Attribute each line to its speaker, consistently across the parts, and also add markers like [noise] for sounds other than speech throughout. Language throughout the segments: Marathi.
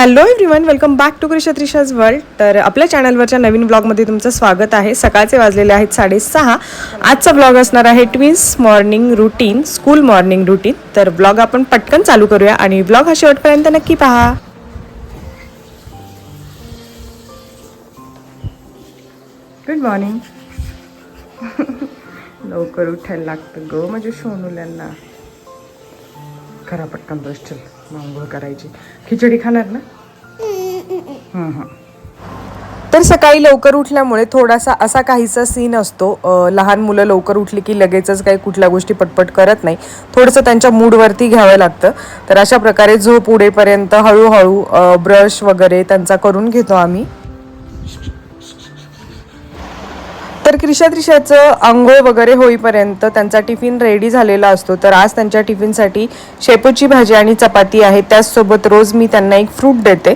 Speaker 1: Hello everyone welcome back to Krisha Trisha's world तर आपल्या चॅनलवरच्या नवीन ब्लॉगमध्ये तुमचं स्वागत आहे. सकाळचे वाजलेले आहेत साडेसहा. आजचा ब्लॉग असणार आहे twins morning routine school morning routine तर ब्लॉग आपण पटकन चालू करूया आणि ब्लॉग हा शेवटपर्यंत नक्की पहा. गुड मॉर्निंग [laughs] लवकर उठायला लागतं ग म्हणजे सोनूल्यांना खरा पटकन ब्रश चल आंघोळ करायची. खिचडी खाणार ना? हं, हं. तर सकाळी लवकर उठल्यामुळे थोडासा असा काहीसा सीन असतो. लहान मुलं लवकर उठली की लगेचच काही कुठल्या गोष्टी पटपट करत नाही. थोडंसं त्यांच्या मूडवरती घ्यावं लागतं. तर अशा प्रकारे झोप उडेपर्यंत हळूहळू ब्रश वगैरे त्यांचा करून घेतो आम्ही. तर क्रिशा त्रिशाचं आंघोळ वगैरे होईपर्यंत त्यांचा टिफिन रेडी झालेला असतो. तर आज त्यांच्या टिफिनसाठी शेपूची भाजी आणि चपाती आहे त्याचसोबत रोज मी त्यांना एक फ्रूट देते.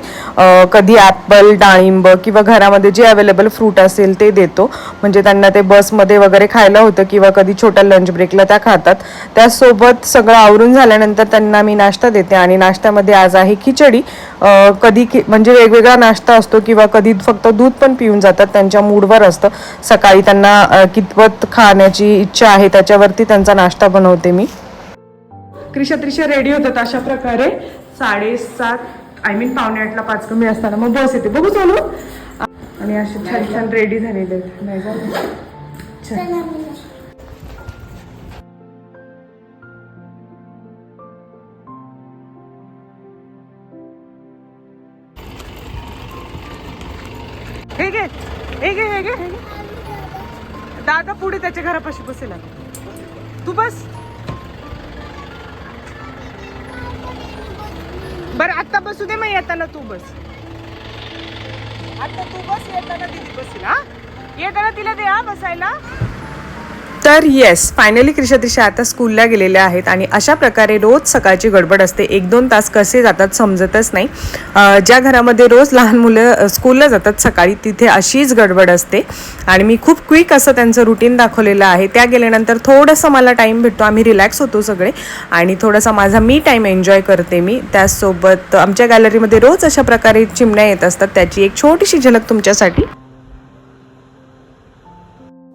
Speaker 1: कधी ॲपल डाळिंब किंवा घरामध्ये जे अवेलेबल फ्रूट असेल ते देतो. म्हणजे त्यांना ते बसमध्ये वगैरे खायला होतं किंवा कधी छोट्या लंच ब्रेकला त्या खातात. त्यासोबत सगळं आवरून झाल्यानंतर त्यांना मी नाश्ता देते आणि नाश्त्यामध्ये आज आहे खिचडी. कधी खि म्हणजे वेगवेगळा नाश्ता असतो किंवा कधी फक्त दूध पण पिऊन जातात. त्यांच्या मूडवर असतं. सकाळी त्यांना कितपत खाण्याची इच्छा आहे त्याच्यावरती त्यांचा नाश्ता बनवते मी. क्रिशा त्रिशा रेडी होतात अशा प्रकारे. साडेसात आय मीन पावणे आठला पाच कमी असताना मग बस येते. बघू चालू आणि असे छान छान रेडी झालेले आहेत. नाही का? छान. हे घे हे घे. हे घे हे घे. दादा पुढे त्याच्या घरापाशी बसेल तू बस. बर आता बसू दे मग येताना तू बस. आता तू बस येताना दिदी बसेल हा? येताना तिला दे हा बसायला. तर येस फायनली क्रिशा त्रिशा आता स्कूलला गेलेल्या आहेत आणि अशा प्रकारे रोज सकाळची गडबड असते. एक दोन तास कसे जातात समजतच नाही. ज्या घरामध्ये रोज लहान मुलं स्कूलला जातात सकाळी तिथे अशीच गडबड असते. आणि मी खूप क्विक असं त्यांचं रुटीन दाखवलेलं आहे. त्या गेल्यानंतर थोडंसं मला टाईम भेटतो. आम्ही रिलॅक्स होतो सगळे. आणि थोडासा माझा मी टाईम एन्जॉय करते मी. त्याचसोबत आमच्या गॅलरीमध्ये रोज अशा प्रकारे चिमण्या येत असतात. त्याची एक छोटीशी झलक तुमच्यासाठी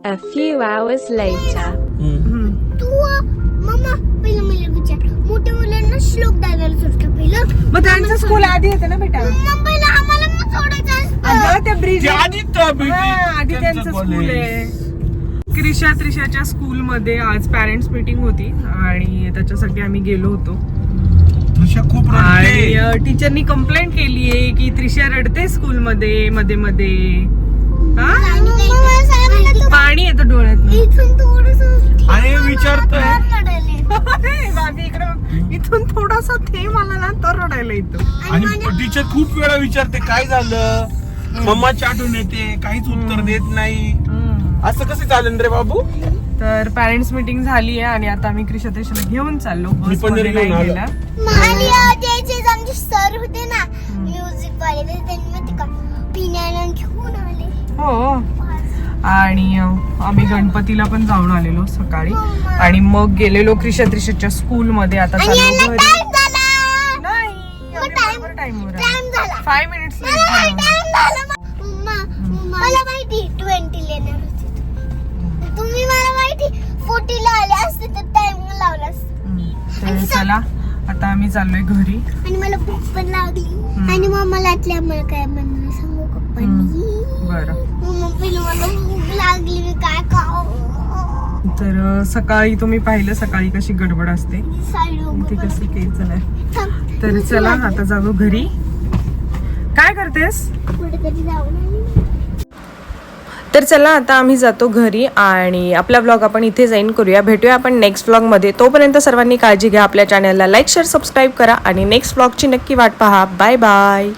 Speaker 2: A few hours later.
Speaker 3: तू मम्मा पहिलं मला विचार मोठ्या मुलांना श्लोक द्यायला सुटतं पहिलं
Speaker 1: मग त्यांचं स्कूल आधी येतं ना बेटा?
Speaker 3: मग पहिलं आम्हाला मग सोडायचं असतं.
Speaker 1: अगं त्या ब्रिज
Speaker 4: ते आधी तर बिल्डिंग,
Speaker 1: आधी त्यांचं
Speaker 4: त्यांचं
Speaker 1: स्कूल
Speaker 4: college.
Speaker 1: आहे. क्रिशा त्रिशाच्या स्कूलमध्ये आज पॅरेंट्स मीटिंग होती आणि त्याच्यासाठी आम्ही गेलो होतो.
Speaker 4: खूप
Speaker 1: आणि
Speaker 4: रडते
Speaker 1: टीचरनी कंप्लेंट केली आहे की त्रिशा रडते स्कूलमध्ये मध्ये मध्ये हा?
Speaker 3: आणि काही साहेबांना तू
Speaker 1: पाणी येतं डोळ्यात
Speaker 4: आणि विचारतोय.
Speaker 3: रडायले.
Speaker 1: बाबी इकडे इथून थोडासा थेंब आला ना तर रडायला येतो.
Speaker 4: आणि टीचर खूप वेळा विचारते काय झालं? मम्माची आठवण येते काहीच उत्तर देत नाही. असं कसं चालेल रे बाबू?
Speaker 1: तर पॅरेंट्स मीटिंग झाली आहे आणि आता आम्ही क्रिशा त्रिशाला घेऊन चाललो
Speaker 4: मी पण
Speaker 1: बसमध्ये
Speaker 4: घेऊन
Speaker 1: नाही. गेला.
Speaker 3: आणि अं, त्याचे जे आमचे सर होते ना म्युझिक वाले त्यांनी पिण्याला घेऊन आले.
Speaker 1: आणि आम्ही गणपतीला पण जाऊन आलेलो सकाळी. आणि मग गेलेलो क्रिशा त्रिशाच्या स्कूल मध्ये आता चाललो घरी फाय मिनिट्स
Speaker 3: मला माहिती ट्वेंटी होती. तुम्ही मला माहिती फोर्टी ला आले असते तर टाइम लावला असता.
Speaker 1: तर चला आता आम्ही चाललोय घरी.
Speaker 3: आणि मला भूक पण लागली. आणि मग मला आतल्या मला काय म्हणणं
Speaker 1: बरं.
Speaker 3: मला भूक लागली मी काय खाऊ
Speaker 1: तर सकाळी तुम्ही पाहिलं सकाळी कशी गडबड असते? ती कशी काही चला तर चला आता जाऊ घरी. काय करतेस? तर चला आता आम्ही जातो घरी आणि आपला ब्लॉग आपण इथे जाईन करूया. भेटूया आपण नेक्स्ट ब्लॉगमध्ये तोपर्यंत सर्वांनी काळजी घ्या. आपल्या चॅनलला लाईक शेअर सबस्क्राईब करा आणि नेक्स्ट व्लॉगची नक्की वाट पहा. Bye bye